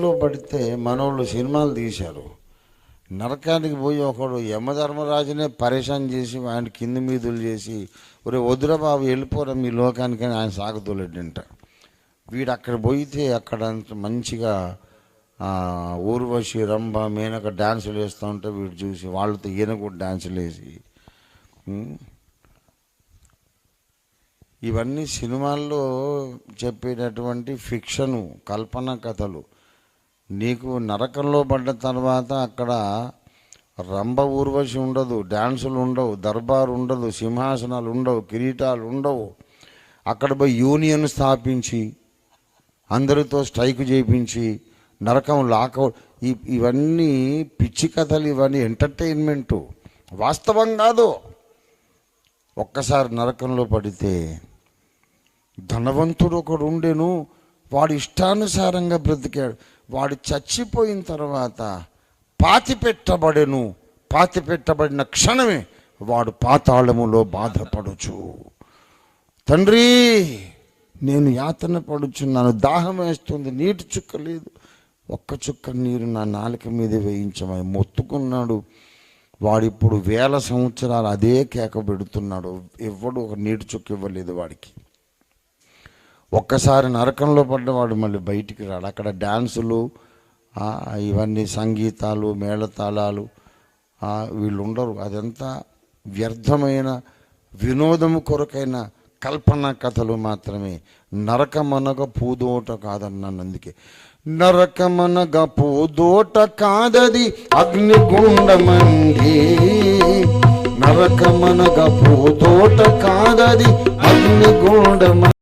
లో పడితే మనోళ్ళు సినిమాలు తీశారు. నరకానికి పోయి ఒకడు యమధర్మరాజునే పరేషాన్ చేసి ఆయన కింది మీదులు చేసి ఒరే వద్దురా బాబు వెళ్ళిపోరా మీ లోకానికి ఆయన సాగుతోలేడంట వీడు అక్కడ పోయితే అక్కడ మంచిగా ఊర్వశి రంభ మేనక డ్యాన్సులు వేస్తూ ఉంటే వీడు చూసి వాళ్ళతో ఈయన కూడా డ్యాన్సులు వేసి ఇవన్నీ సినిమాల్లో చెప్పేటటువంటి ఫిక్షను కల్పన కథలు. నీకు నరకంలో పడ్డ తర్వాత అక్కడ రంభ ఊర్వశి ఉండదు డ్యాన్సులు ఉండవు దర్బారు ఉండదు సింహాసనాలు ఉండవు కిరీటాలు ఉండవు. అక్కడ పోయి యూనియన్ స్థాపించి అందరితో స్ట్రైక్ చేయించి నరకం లాక ఇవన్నీ పిచ్చి కథలు ఇవన్నీ ఎంటర్టైన్మెంటు. వాస్తవం కాదు. ఒక్కసారి నరకంలో పడితే ధనవంతుడు ఒకడు ఉండేను వాడు ఇష్టానుసారంగా బ్రతికాడు. వాడు చచ్చిపోయిన తర్వాత పాతి పెట్టబడెను పాతి పెట్టబడిన క్షణమే వాడు పాతాళములో బాధపడుచు. తండ్రి నేను యాతన పడుచున్నాను. దాహం వేస్తుంది. నీటి చుక్క లేదు. ఒక్క చుక్క నీరు నా నాలుక మీద వేయించమని మొత్తుకున్నాడు. వాడిప్పుడు వేల సంవత్సరాలు అదే కేక పెడుతున్నాడు. ఎవ్వడు ఒక నీటి చుక్క ఇవ్వలేదు వాడికి. ఒక్కసారి నరకంలో పడ్డవాడు మళ్ళీ బయటికి రాడు. అక్కడ డ్యాన్సులు ఇవన్నీ సంగీతాలు మేళతాళాలు వీళ్ళు ఉండరు అదంతా వ్యర్థమైన వినోదము కొరకైన కల్పన కథలు మాత్రమే. నరకమనగ పూదోట కాదన్నాను అందుకే. నరకమనగ పూదోట కాదది అగ్నిగుండమండి నరకమనగ పూదోట కాదది అగ్నిగుండమ